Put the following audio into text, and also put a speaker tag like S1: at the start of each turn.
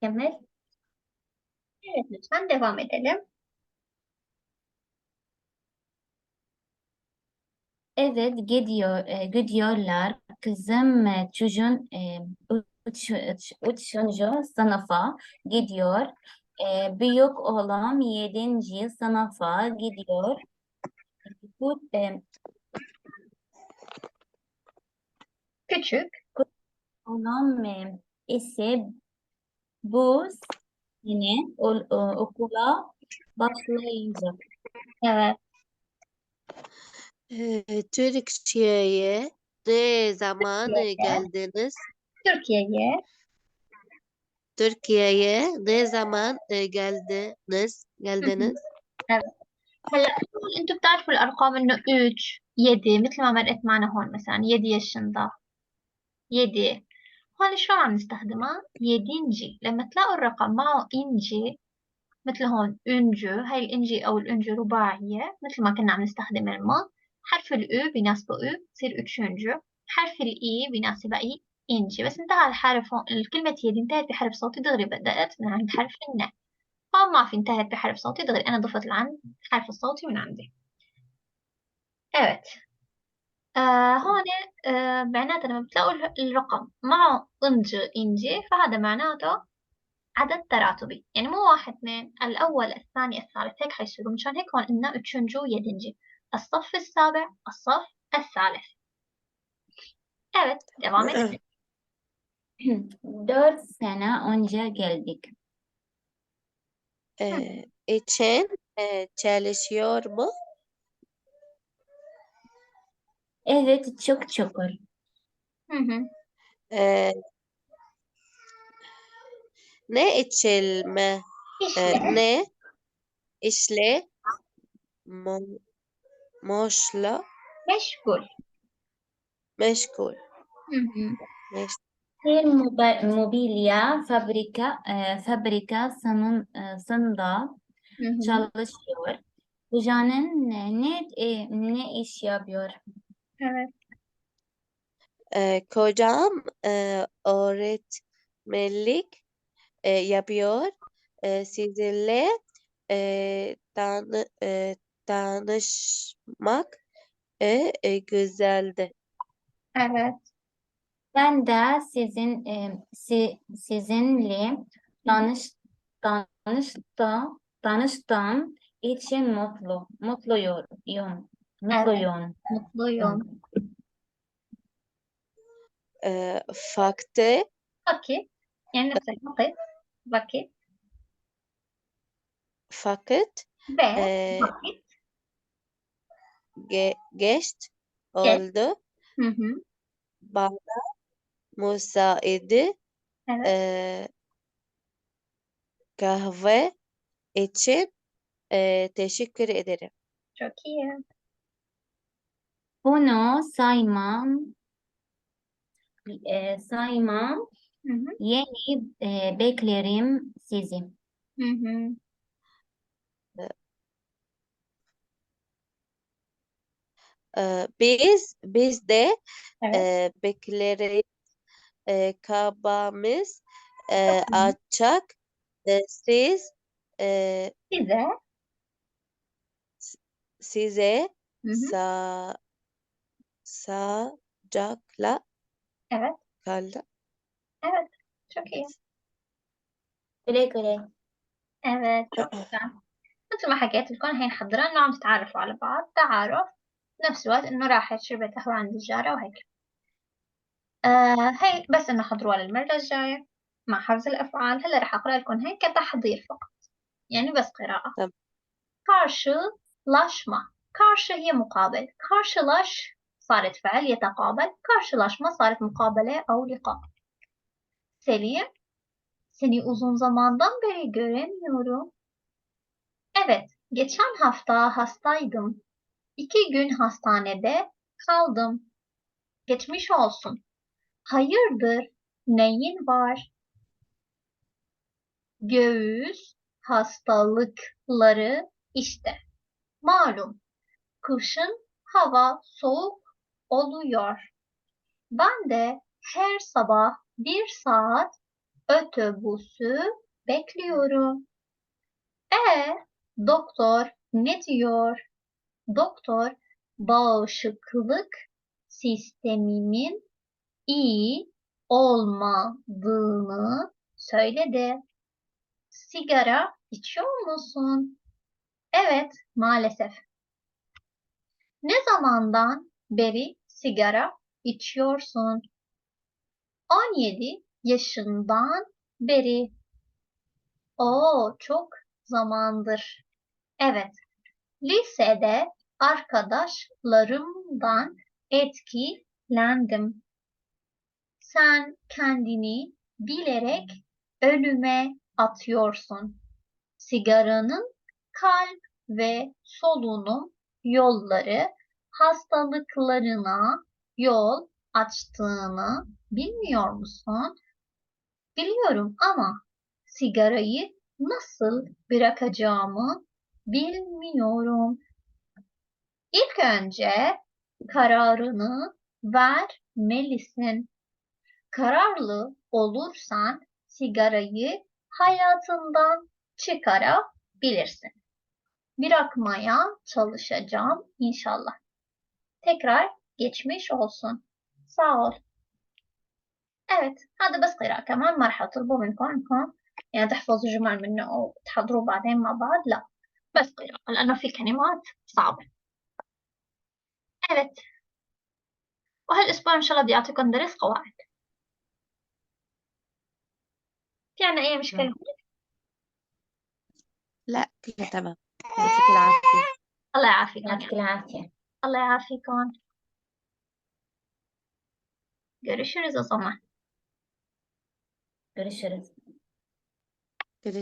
S1: Kemal. Evet lütfen devam edelim.
S2: Evet gidiyor e, gidiyorlar. Kızım e, çocuğun e, üç, üç, üçüncü sınıfa gidiyor. E, büyük oğlum yedinci sınıfa gidiyor. Bu e,
S1: Küçük.
S2: oğlum e, ise bu sene o- o- okula başlayacak.
S1: Evet.
S3: Ee, Türkiye'ye ne zaman
S1: Türkiye'ye.
S3: geldiniz?
S1: Türkiye'ye
S3: Türkiye'ye ne zaman e, geldiniz? Geldiniz?
S1: هلا انتم بتعرفوا الارقام انه 3 7 مثل ما مرقت معنا هون مثلا 7 yaşında 7 هون شلون عم نستخدمها يدينجي. لما تلاقوا الرقم معه إنجي مثل هون إنجو هاي الإنجي أو الانجي رباعية مثل ما كنا عم نستخدم الما حرف الاو بيناسبه أو بصير üçüncü حرف الاي بيناسبه اي إنجي. بس انتهى الحرف هون. الكلمة يدي انتهت بحرف صوتي دغري بدأت من عند حرف النا هون ما في انتهت بحرف صوتي دغري أنا ضفت العن الحرف الصوتي من عندي. Evet. آه هون آه معناته لما بتلاقوا ال- الرقم معه انجي انجي فهذا معناته عدد تراتبي يعني مو واحد اثنين الأول الثاني الثالث هيك حيصيروا مشان هيك هون قلنا üçüncü yedinci الصف السابع الصف الثالث Evet devam edelim.
S2: Dört sene önce geldik.
S3: Ee, için e, çalışıyor mu?
S2: Evet çok şükür.
S1: Hı hı.
S3: Ee, ne içilme?
S1: İşte
S3: e, ne işle mo, moşla
S1: meşgul.
S3: meşgul?
S1: Hı hı.
S2: Bir mobilya fabrika e, fabrikasında
S1: Hı hı.
S2: çalışıyor. Hocanın ne ne, e, ne iş yapıyor?
S1: Evet.
S3: e, kocam e, öğretmenlik e, yapıyor. E, sizinle e, tanı, e, tanışmak e, e, güzeldi.
S1: Evet.
S2: Ben de sizin e, si, sizinle tanış tanıştım tanıştığım için mutlu mutluyum. Mutluyum.
S1: Mutluyum.
S3: E, faktı
S1: Vakit. Yani nefس vakit. Vakit.
S3: fakat
S1: Ve
S3: e,
S1: vakit.
S3: ge, geç oldu.
S1: Hı hı.
S3: Bana müsaade
S1: Evet.
S3: e, kahve için e, teşekkür ederim.
S1: Çok iyi.
S2: Bunu saymam e, saymam
S1: Hı hı.
S2: yeni e, beklerim sizi.
S1: Hı hı.
S3: E, biz biz de
S1: Evet.
S3: e, bekleriz. E, kabamız e,
S1: hı.
S3: açık. E, siz e,
S1: Size.
S3: size
S1: Hı hı.
S3: sa sağlıcakla
S1: Evet.
S3: kalın.
S1: Evet. Çok iyi.
S2: güle güle.
S1: Evet. Çok güzel. مثل ما حكيت لكم هي محضرة إنه عم تتعرفوا على بعض تعارف بنفس الوقت إنه راحت شربت قهوة عند الجارة وهيك آه هي بس إنه حضروها للمرة الجاية مع حفظ الأفعال هلا رح أقرأ لكم هيك كتحضير فقط يعني بس قراءة
S3: Tamam.
S1: karşılaşma karşı هي مقابل karşılaş صارت فعل يتقابل karşılaşma صارت مقابلة أو لقاء Selim seni uzun zamandan beri göremiyorum. Evet, geçen hafta hastaydım. İki gün hastanede kaldım. Geçmiş olsun. Hayırdır, neyin var? Göğüs hastalıkları işte. Malum, kışın hava soğuk oluyor. Ben de her sabah bir saat Otobüsü bekliyorum. E doktor ne diyor? Doktor bağışıklık sistemimin iyi olmadığını söyledi. Sigara içiyor musun? Evet, maalesef. Ne zamandan beri sigara içiyorsun? 17 yaşından beri. Oo, çok zamandır. Evet, lisede arkadaşlarımdan etkilendim. Sen kendini bilerek ölüme atıyorsun. Sigaranın kalp ve solunum yolları hastalıklarına yol açtığını bilmiyor musun? Biliyorum ama sigarayı nasıl bırakacağımı bilmiyorum. İlk önce kararını vermelisin. Kararlı olursan sigarayı hayatından çıkarabilirsin. Bırakmaya çalışacağım inşallah. Tekrar geçmiş olsun. Sağ ol. Evet هذا بس قراءة كمان ما راح أطلبه منكم إنكم يعني تحفظوا جمل منه أو تحضروا بعدين مع بعض لا بس قراءة لأنه في كلمات صعبة Evet. وهالأسبوع إن شاء الله بدي أعطيكم درس قواعد في عنا أي مشكلة؟
S3: لا كله تمام يعطيك العافية
S1: الله يعافيكم
S2: يعطيك العافية.
S1: Allah afiyet olsun. Görüşürüz o zaman.
S2: Görüşürüz.